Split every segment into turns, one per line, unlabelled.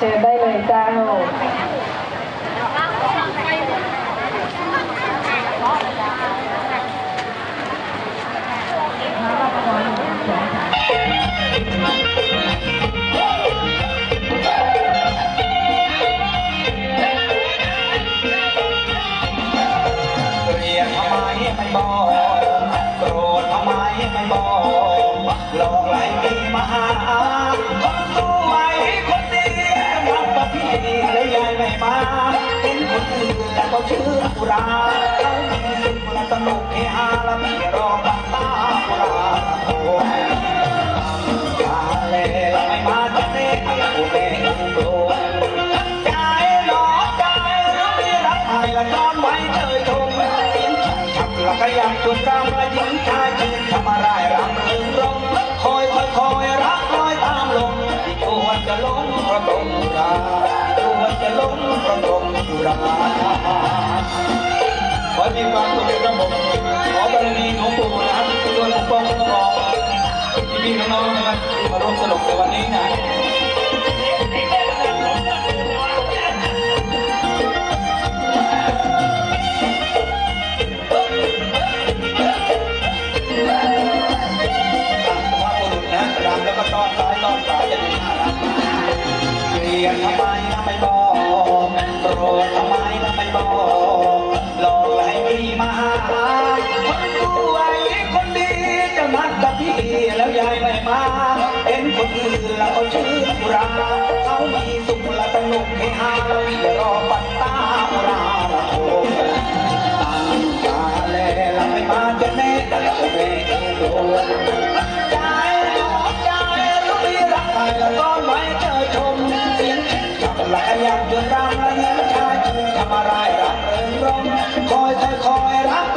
చేద్దాం చేద్దాం ชื่
อกุราเรามีตมุกเฮฮาละมีรอบัตากุราโอ้ยาเลไม่มาจะเน่กูแม่โตใจหลอใจรักรักไทยละนอนไว้เจอชมกินฉับละก็ยังชวนรำละยิงชาย วยจะล้มประมงอยู่ราขอมีความสุขประมงขอบารมีของปู่นะด้วลปกป้องคุ้รอพี่น้องๆนะมาร่วมสนุกในวันนี้นะ ไมบอกโกรธทำไมทำไมบอกลองให้พี่มาหาคนรวยคนดีจะมัดกับพี่แล้วยายไม่มาเห็นคนอื่นแล้วเขชื่นราเขามีสุขและสนุกให้หาเรยรอปัตตารา
คอยคอยคอยรัก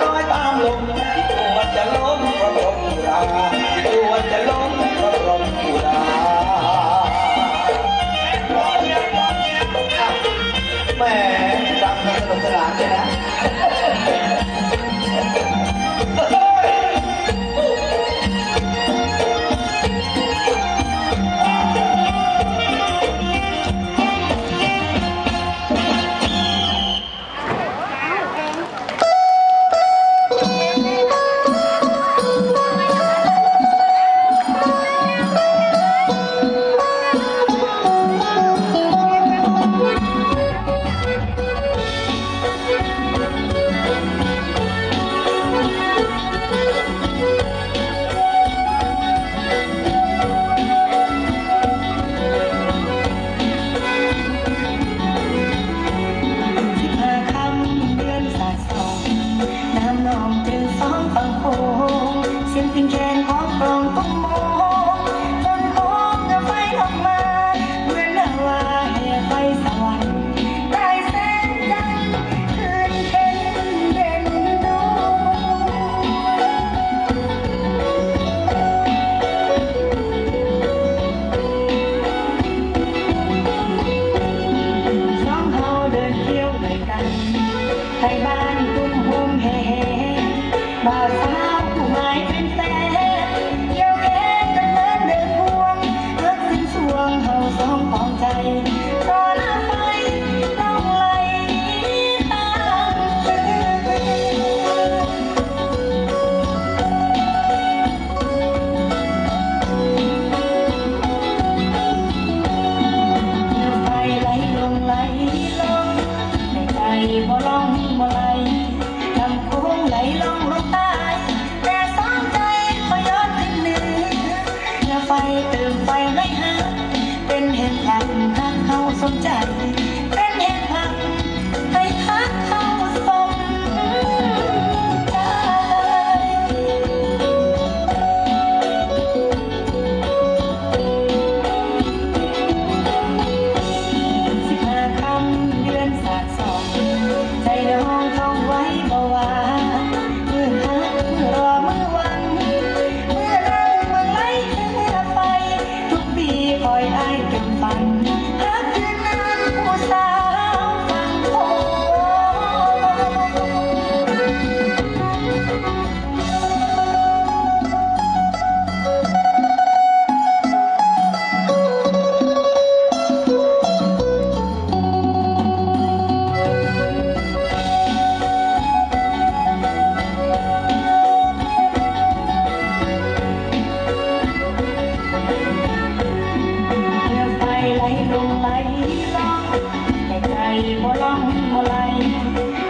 ลงไหลล่องแต่ใจบ่ล่องบ่ไหล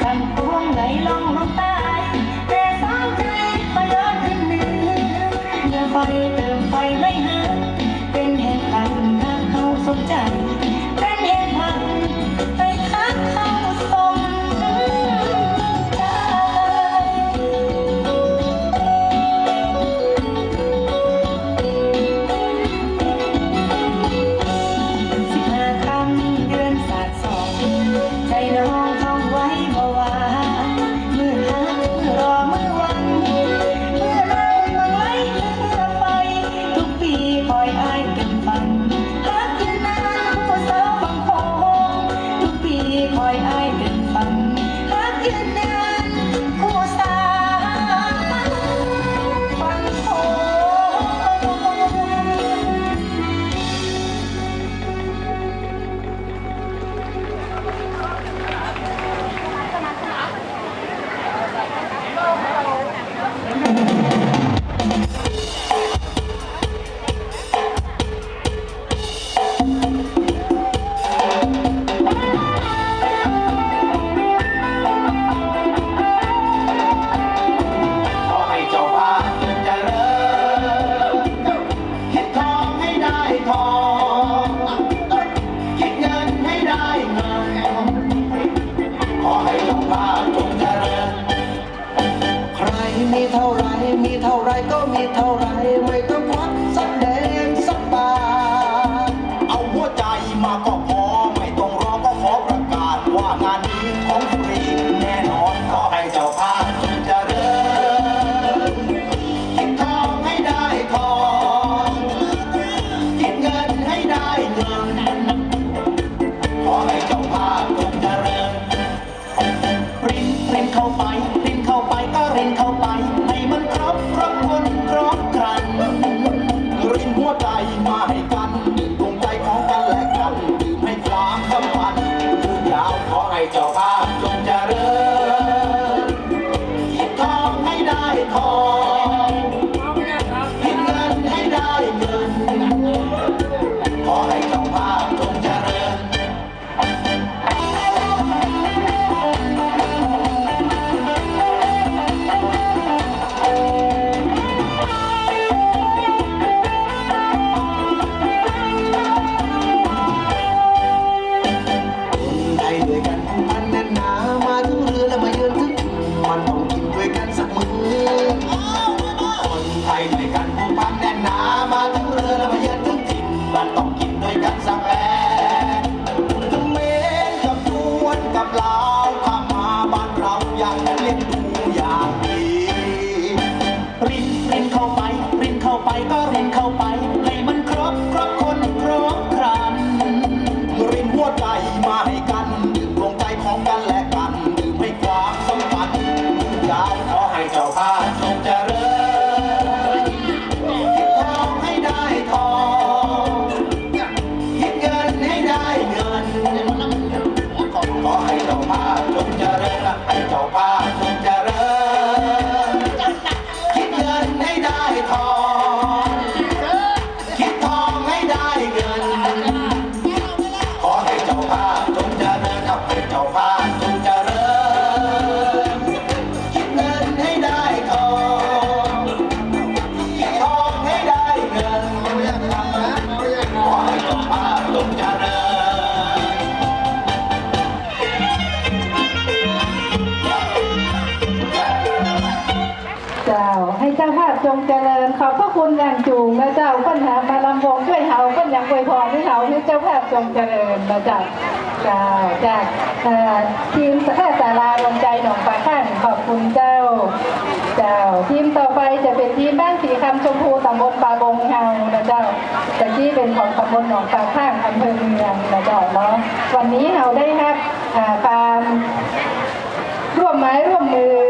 คำพวงไหลล่องลงใต้แต่สองใจไปย้อน
ขึ้นเหนือเมื่
อ
ไป หัวใจมาให้กัน จงเจริญขอบพระ
คุณอย่างจูงนะเจ้าปัญหามาลำวงด้วยเฮาปัญญาอวยพรที่เฮาที่เจ้าแพทย์จงเจริญนะเจ้าเจ้าจากทีมแพทย์สาราลงใจหนองปลาข้างขอบคุณเจ้า เจ้าทีมต่อไปจะเป็นทีมบ้งสีคำชมพูตำบลปาบงเฮานะเจ้าตะกี้เป็นของตำบลหนองปลาข้างอำเภอเมืองนะเจ้าเนาะวันนี้เฮาได้ครับความร่วมไม้ร่วมมือ